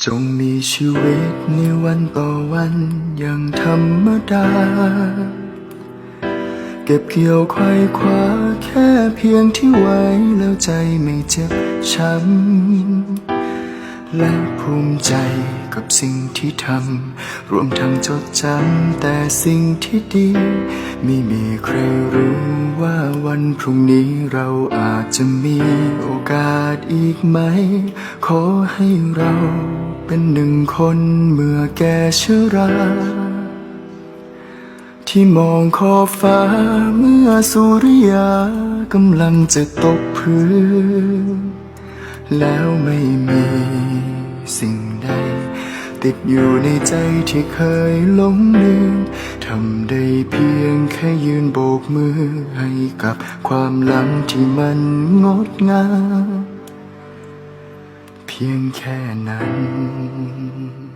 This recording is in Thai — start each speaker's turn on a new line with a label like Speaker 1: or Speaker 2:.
Speaker 1: จงมีชีวิตในวันต่อวันอย่างธรรมดา เก็บเกี่ยวควายคว้าแค่เพียงที่ไว้แล้วใจไม่เจ็บช้ำ และภูมิใจกับสิ่งที่ทำรวมทั้งจดจำแต่สิ่งที่ดี ไม่มีใครรู้ว่าวันพรุ่งนี้เราอาจจะมีโอกาสอีกไหม ขอให้เราเป็นหนึ่งคนเมื่อแก่ชราที่มองขอบฟ้าเมื่อสุริยากำลังจะตกพื้น แล้ว ติดอยู่ในใจที่เคยหลงลืมทำได้เพียงแค่ยืนโบกมือให้กับความหลังที่มันงดงามเพียงแค่นั้น